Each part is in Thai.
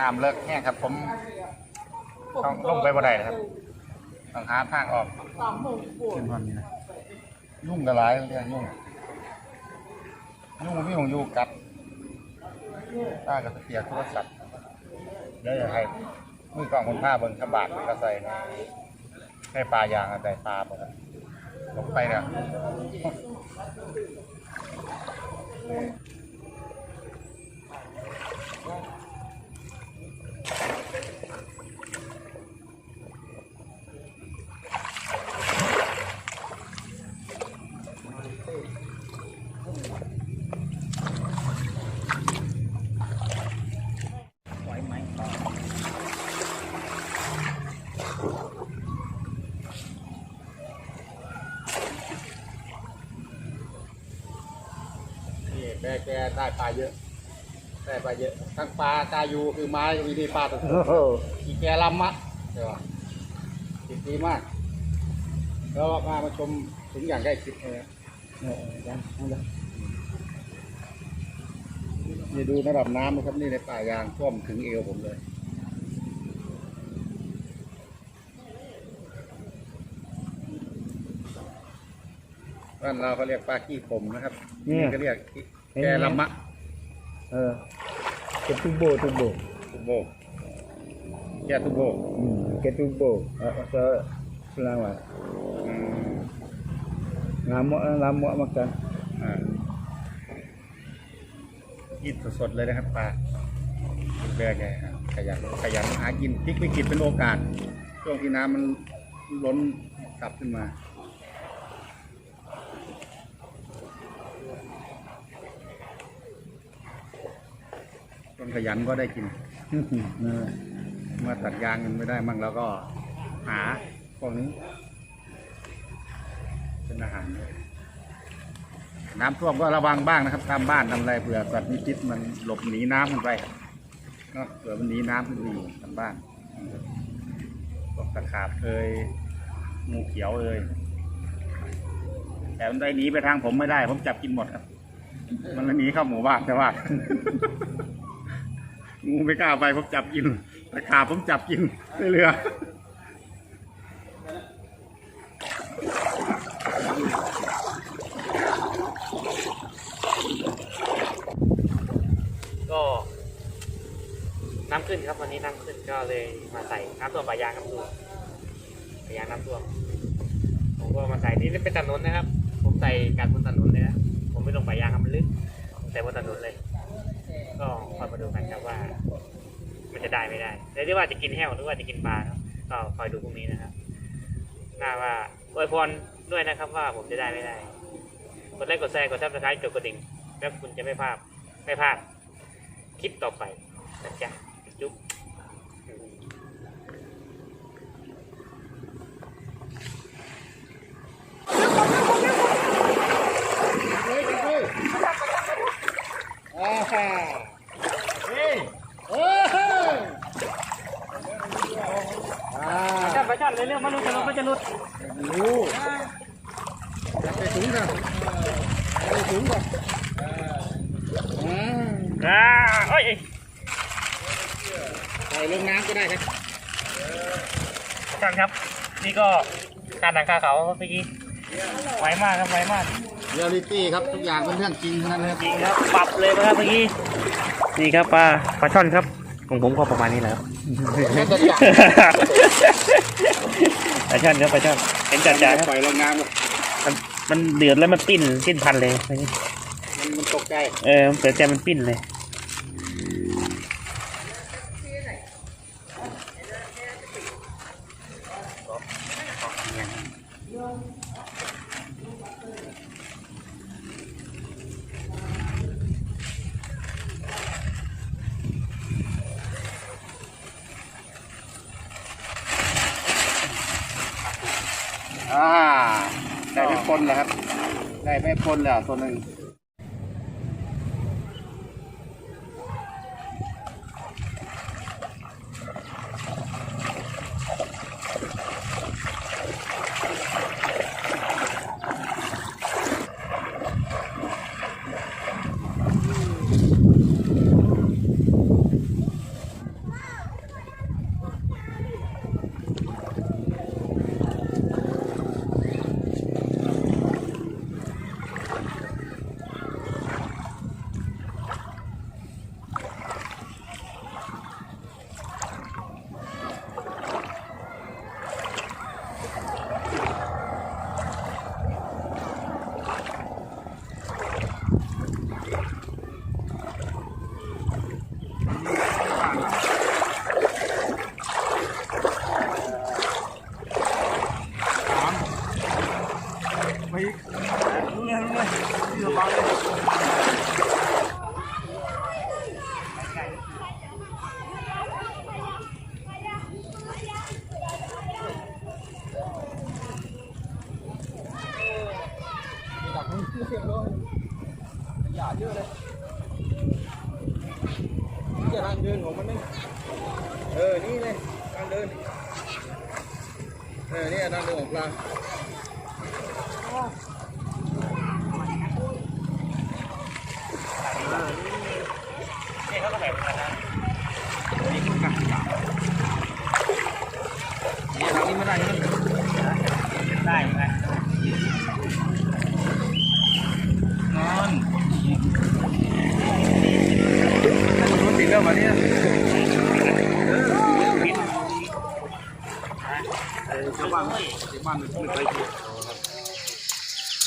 น้ำเลิกแห้งครับ ผมต้องลงไปบ่ได้นะครับต้องหาทางออกเป็นวันนี้นะยุ่งกระไรเรื่องยุ่งยุ่งพี่ของอยู่กัดต้ากับเสียโทรศัพท์เดี๋ยวจะให้มือกล่องคนผ้าเบิ่งฉบาดมันก็ใส่ในให้ปลายางอะไรปลาหมดอะลงไปเนี่ย แกแกได้ปลาเยอะได้ปลาเยอะ ทั้งปลาตายูคือไม้มีดีปลาตัวอีแกลำมะใช่ป่ะติดดีมาก แล้วมามาชมถึงอย่างใกล้ชิดเลยนะเออยังเอาเลยนี่ดูระดับน้ำนะครับนี่ในป่ายางท่วมถึงเอวผมเลยบ้านเราก็เรียกปลาขี้ผมนะครับนี่ก็เรียก แกลำมะเออเก็บทุกโบทุกโบตุโบแกตุโบอืมเก็บทุกโบเออเออ selamat อืม ngamuk ngamuk makan อ่ากินสดๆเลยนะครับปลาแบกไงครับขยันขยันหากินพลิกวิกฤตเป็นโอกาส ช่วงที่น้ำมันล้นกลับขึ้นมา คนขยันก็ได้กินนั่นแหละเมื่อตัดยางกันไม่ได้มั่งแล้วก็หาพวกนี้ เป็นอาหารด้วยน้ำท่วมก็ระวังบ้างนะครับ ตามบ้านทำอะไรเผื่อสัตว์มีพิษมันหลบหนีน้ำกันไปเนาะเผื่อมันหนีน้ำขึ้นไปอยู่ตามบ้านพวกตะขาบเอยงูเขียวเอยแต่มันได้หนีไปทางผมไม่ได้ ผมจับกินหมดครับ มันเลยหนีเข้าหมู่บ้านแต่ว่า งูไม่กล้าไปผมจับกินตะขาบผมจับกินในเรือก็น้ำขึ้นครับวันนี้น้ำขึ้นก็เลยมาใส่น้ำท่วมปลายางครับดูปลายางน้ำท่วผมก็มาใส่นี่เป็นถนนนะครับ ผมใส่การบนถนนเลยนะผมไม่ลงปลายางครับมันลึกใส่บนถนนเลย ก็คอยมาดูกันครับว่า มันจะได้ไม่ได้แล้วที่ว่าจะกินแห้วหรือว่าจะกินปลาครับก็คอยดูพรุ่งนี้นะครับน่าว่าอวยพรด้วยนะครับว่าผมจะได้ไม่ได้กดไลค์กดแชร์กดซับสไครต์กดกระดิ่งแล้วคุณจะไม่พลาดไม่พลาดคลิปต่อไปนะจ๊ะจุ๊บ อ่าฮ่าเฮ้ยเฮ้ยอ่า จับไปจับเลยเรื่องมันรู้ จะรู้มันจะรู้รู้จับไปถุงกันไปถุงก่อนอ่าอ่าเอ้ยใส่ลงน้ำก็ได้ครับท่านครับ นี่ก็การดังคาเขาครับเมื่อกี้ไวมากครับไวมากเรียลลิตี้ครับทุกอย่างเป็นเรื่องจริงทั้งนั้นเลยจริงครับปรับเลยนะครับเมื่อกี้นี่ครับปลาปลาช่อนครับของผมก็ประมาณนี้แหละครับ ปลาช่อนครับปลาช่อนเห็นจัดจ้าครับปล่อยลงน้ำเลยมันมันเดือดแล้วมันปิ้นปิ้นพันเลยมันมันตกใจเออเดือดใจมันปิ้นเลย นแล้วครับ ได้ไม่พนแล้วตัวหนึ่ง จ่าเยอะเลยเจ้าทางเดินของมันนี่เออ นี่เลยทางเดิน เออ นี่ทางเดินของปลานี่เขาก็แบบนั้น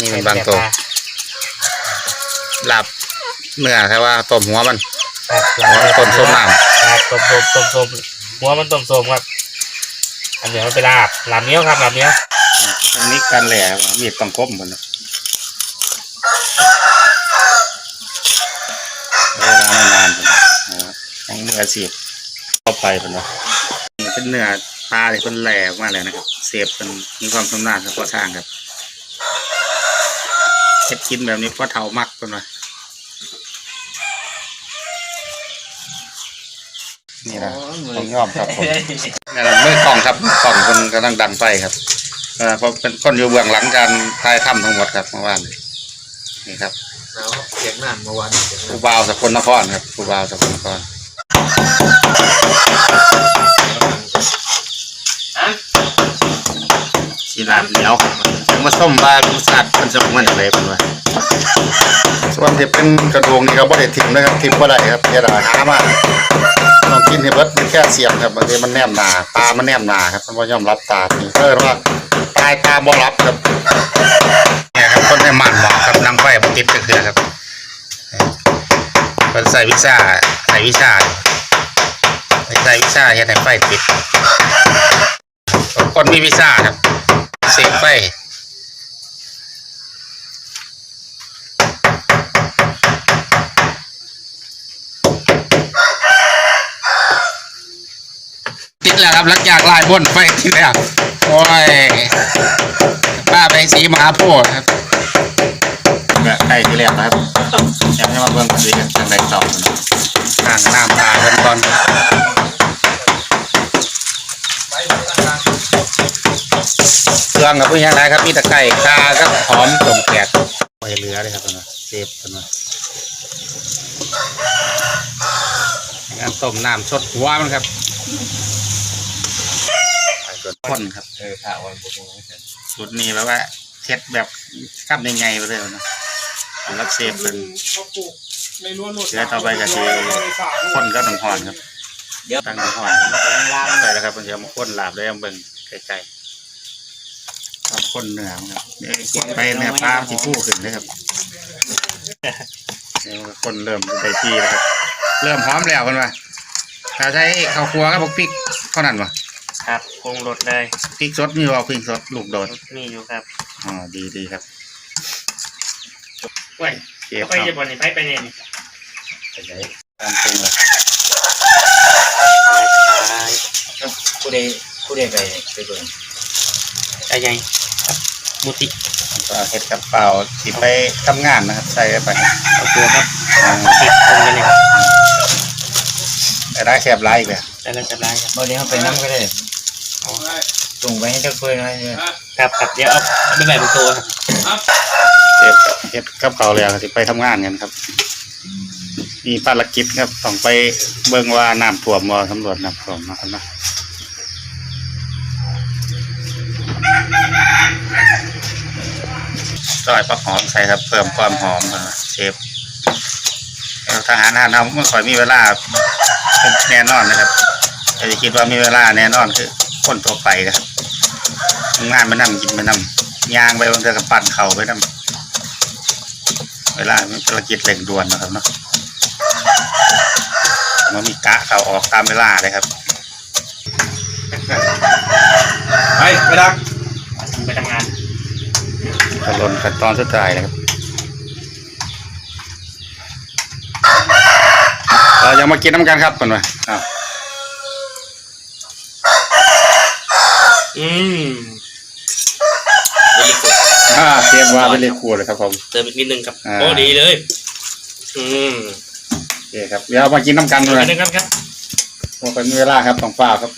นี่เป็นบางตัวหลับเนื้อแต่ว่าต้มหัวมันครับหัวมันต้มส้มน้ครับต้มส้มต้มส้มหัวมันต้มส้มครับอันเดียวมันเป็นลาบลาบเนี้ยวครับลาบเนี้ยวำอันนี้กันแหล่มีดต้องคมหมดนะเวลาไม่นานเป็นของมืออาชีพเข้าไปเป็นว่านี่เป็นเนื้อปลาที่เป็นแหลกมากเลยนะครับ เสียบเป็นมีความชำนาญเฉพาะทางครับ เฮ็ดกินแบบนี้เพราะเท่ามักเป็นว่านี่นะต้องยอมครับผมนี่แหละมือกล้องครับมือกล้องคนกำลังดันไฟครับเออเพราะเป็นคนอยู่เบื้องหลังการถ่ายทำทั้งหมดครับเมื่อวานนี้นี่ครับแล้วเสียงนั่นเมื่อวานเสียงครูบาวสกลนครครับครูบาวสกลนคร สีลาดเหนียวถึงมาส้มบารสชาติมันจะมันอะไรเป็นวะส่วนที่เป็นกระดูกนี่ก็บ่ได้ทิ้งนะครับทิ้งบ่ได้ครับเดี๋ยวเราหามาต้องกินให้เบิดมันแค่เสียมครับบางทีมันแนมหนาตามันแนมหนาครับมันบ่ยอมรับตานี่เออว่าตายตาบ่รับครับเนี่ยครับคนให้มันหมอกครับนั่งไฟบ่ติดก็คือครับมันใส่วิชาใส่วิชาใส่วิชาเฮ็ดให้ไฟติดคนมีวิชาครับ เสกไฟติดแล้วครับหลังจากลายบนไฟติดแล้วโอ้ยป้าไปสีมหาโพธิ์ครับเนี่ยใกล้ที่แล้วนะครับอยากให้มาเบิ่งสีกันจังไดต่อนะอ่างน้ำตาเพิ่นก่อนเครื่ องกับพวกยังไรครับมีตะไคร้ข่ากับหอมต้มแกะไว้เหลือเลยครับตัวนะเซฟตัวนะงานต้มน้ำสดหัวมันครับไปส่วนข้นครับเออข่าววันผมไม่เห็นสูตรนี้แบบว่าเช็ดแบบกลับยังไงไปเลยนะสำหรับเซฟเป็นไม่รู้หลุดเสือต่อไปก็คือคนก็ต้องหอนครับเดี๋ยวตั้งต้องหอนล่างใช่แล้วครับมันจะมาคนลาบได้ยังเบิ่งไกลๆ ครับคนเหนือมันครับเดี๋ยวไปเนื้อปลาที่ผู้ขึ้นเลยครับเดี๋ยวคนเริ่มได้ที่แล้วครับ เริ่มพร้อมแล้วกันว่าถ้าใช้ข้าวครัวก็บอกพริกเท่านั้นวะครับปรุงรสเลยพริกสดมีว่าพริกสดลูกโดดมีอยู่ครับอ๋อดีดีครับเว้ยเก็บไปคญี่รับปุ่นนี่ไปไปเนี่ยนี่ตามปรุงเลยผู้ใดผู้ใดไปไปเบิ่งไอ้ยัง มุติก็เห็ดกับเปล่าที่ไปทำงานนะครับ ใส่ไปเอาตัวครับอ่าติดปรุงกันเลยครับแต่ได้แคบไล่อีกเลยได้แล้วจะได้ครับวันนี้เขาไปนั่งก็ได้ส่งไปให้เจ้าเพื่อนหน่อยเนี่ยครับครับเดี๋ยวเอาเอาไปใส่เป็นตัวครับเก็บเห็ดกับเขาแล้วที่ไปทำงานกันครับมีภารกิจครับต้องไปเบิ่งว่าน้ำท่วมบ่สำรวจน้ำท่วมนะครับนะ ซอยปักหอมใส่ครับ เพิ่มความหอมเชฟทหารทหารเราไม่ค่อยมีเวลาแน่นอนนะครับแต่จะคิดว่ามีเวลาแน่นอนคือคนทั่วไปนะครับงานมานั่งกินมานั่งย่างไปบางทือกับปั่นเข่าไปนั่งเวลามีภารกิจเร่งด่วนนะครับเนาะมันมีกะเข่าออกตามเวลาเลยครับไปไปดักไปทำงา ตลนขั้นตอนสุดท้ายนะครับเรายังมากินน้ำกันครับก่อนวะอ้าวอืมอ่าเชฟว่าเป็นเลขครัวเลยครับผม เติมอีกนิดนึงครับอ่า โอ้ดีเลย อืมเคครับเดี๋ยวเอามากินน้ำกันเลไปยหนึ่งกันครับ พอเป็นเวลาครับต้องฝ้าครับ